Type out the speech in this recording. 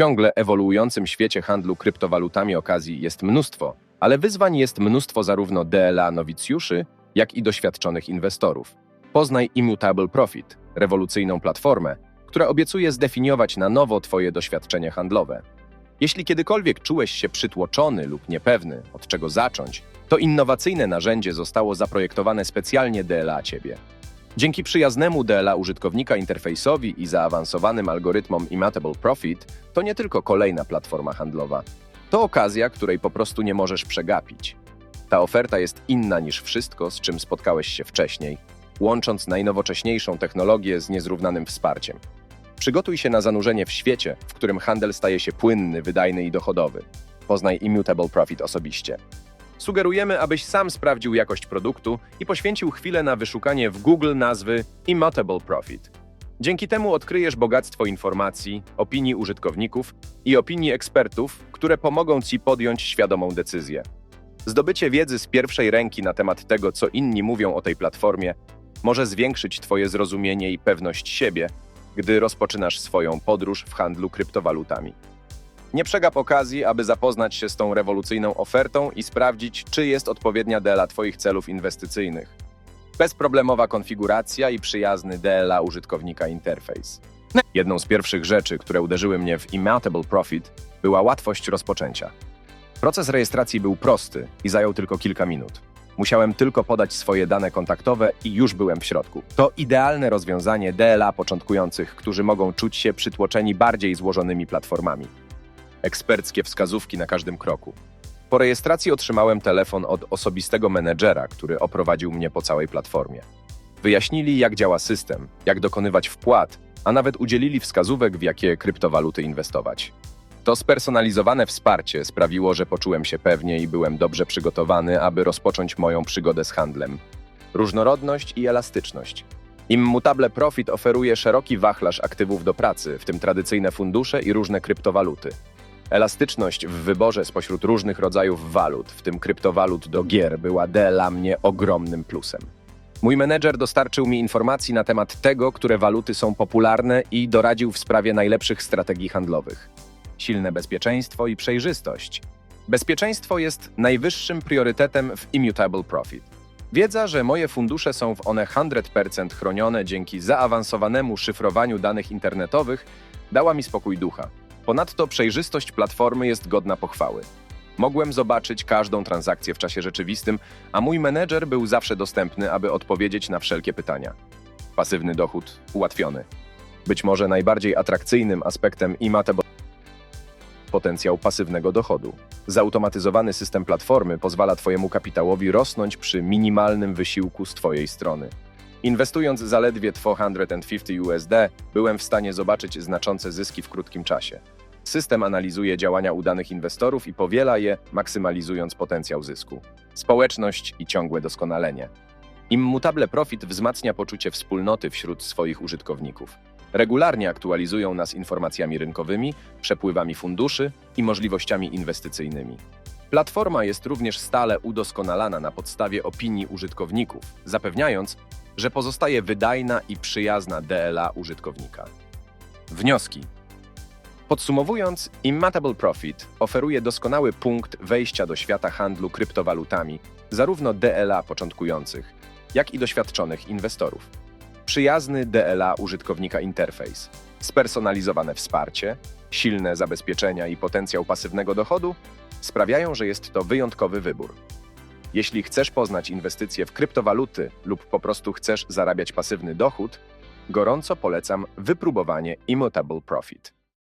ciągle ewoluującym świecie handlu kryptowalutami okazji jest mnóstwo, ale wyzwań jest mnóstwo zarówno DLA nowicjuszy, jak i doświadczonych inwestorów. Poznaj Immutable Profit, rewolucyjną platformę, która obiecuje zdefiniować na nowo Twoje doświadczenie handlowe. Jeśli kiedykolwiek czułeś się przytłoczony lub niepewny, od czego zacząć, to innowacyjne narzędzie zostało zaprojektowane specjalnie DLA Ciebie. Dzięki przyjaznemu DLA użytkownika interfejsowi i zaawansowanym algorytmom Immutable Profit, to nie tylko kolejna platforma handlowa. To okazja, której po prostu nie możesz przegapić. Ta oferta jest inna niż wszystko, z czym spotkałeś się wcześniej, łącząc najnowocześniejszą technologię z niezrównanym wsparciem. Przygotuj się na zanurzenie w świecie, w którym handel staje się płynny, wydajny i dochodowy. Poznaj Immutable Profit osobiście. Sugerujemy, abyś sam sprawdził jakość produktu i poświęcił chwilę na wyszukanie w Google nazwy Immutable Profit. Dzięki temu odkryjesz bogactwo informacji, opinii użytkowników i opinii ekspertów, które pomogą Ci podjąć świadomą decyzję. Zdobycie wiedzy z pierwszej ręki na temat tego, co inni mówią o tej platformie, może zwiększyć Twoje zrozumienie i pewność siebie, gdy rozpoczynasz swoją podróż w handlu kryptowalutami. Nie przegap okazji, aby zapoznać się z tą rewolucyjną ofertą i sprawdzić, czy jest odpowiednia dla Twoich celów inwestycyjnych. Bezproblemowa konfiguracja i przyjazny DLA użytkownika interfejs. Jedną z pierwszych rzeczy, które uderzyły mnie w Immutable Profit, była łatwość rozpoczęcia. Proces rejestracji był prosty i zajął tylko kilka minut. Musiałem tylko podać swoje dane kontaktowe i już byłem w środku. To idealne rozwiązanie DLA początkujących, którzy mogą czuć się przytłoczeni bardziej złożonymi platformami. Eksperckie wskazówki na każdym kroku. Po rejestracji otrzymałem telefon od osobistego menedżera, który oprowadził mnie po całej platformie. Wyjaśnili, jak działa system, jak dokonywać wpłat, a nawet udzielili wskazówek, w jakie kryptowaluty inwestować. To spersonalizowane wsparcie sprawiło, że poczułem się pewnie i byłem dobrze przygotowany, aby rozpocząć moją przygodę z handlem. Różnorodność i elastyczność. Immutable Profit oferuje szeroki wachlarz aktywów do pracy, w tym tradycyjne fundusze i różne kryptowaluty. Elastyczność w wyborze spośród różnych rodzajów walut, w tym kryptowalut do gier, była dla mnie ogromnym plusem. Mój menedżer dostarczył mi informacji na temat tego, które waluty są popularne i doradził w sprawie najlepszych strategii handlowych. Silne bezpieczeństwo i przejrzystość. Bezpieczeństwo jest najwyższym priorytetem w Immutable Profit. Wiedza, że moje fundusze są w one 100% chronione dzięki zaawansowanemu szyfrowaniu danych internetowych, dała mi spokój ducha. Ponadto przejrzystość platformy jest godna pochwały. Mogłem zobaczyć każdą transakcję w czasie rzeczywistym, a mój menedżer był zawsze dostępny, aby odpowiedzieć na wszelkie pytania. Pasywny dochód ułatwiony. Być może najbardziej atrakcyjnym aspektem Immutable potencjał pasywnego dochodu. Zautomatyzowany system platformy pozwala Twojemu kapitałowi rosnąć przy minimalnym wysiłku z Twojej strony. Inwestując zaledwie 250 USD, byłem w stanie zobaczyć znaczące zyski w krótkim czasie. System analizuje działania udanych inwestorów i powiela je, maksymalizując potencjał zysku. Społeczność i ciągłe doskonalenie. Immutable Profit wzmacnia poczucie wspólnoty wśród swoich użytkowników. Regularnie aktualizują nas informacjami rynkowymi, przepływami funduszy i możliwościami inwestycyjnymi. Platforma jest również stale udoskonalana na podstawie opinii użytkowników, zapewniając, że pozostaje wydajna i przyjazna DLA użytkownika. Wnioski. Podsumowując, Immutable Profit oferuje doskonały punkt wejścia do świata handlu kryptowalutami, zarówno DLA początkujących, jak i doświadczonych inwestorów. Przyjazny DLA użytkownika interfejs, spersonalizowane wsparcie, silne zabezpieczenia i potencjał pasywnego dochodu sprawiają, że jest to wyjątkowy wybór. Jeśli chcesz poznać inwestycje w kryptowaluty lub po prostu chcesz zarabiać pasywny dochód, gorąco polecam wypróbowanie Immutable Profit.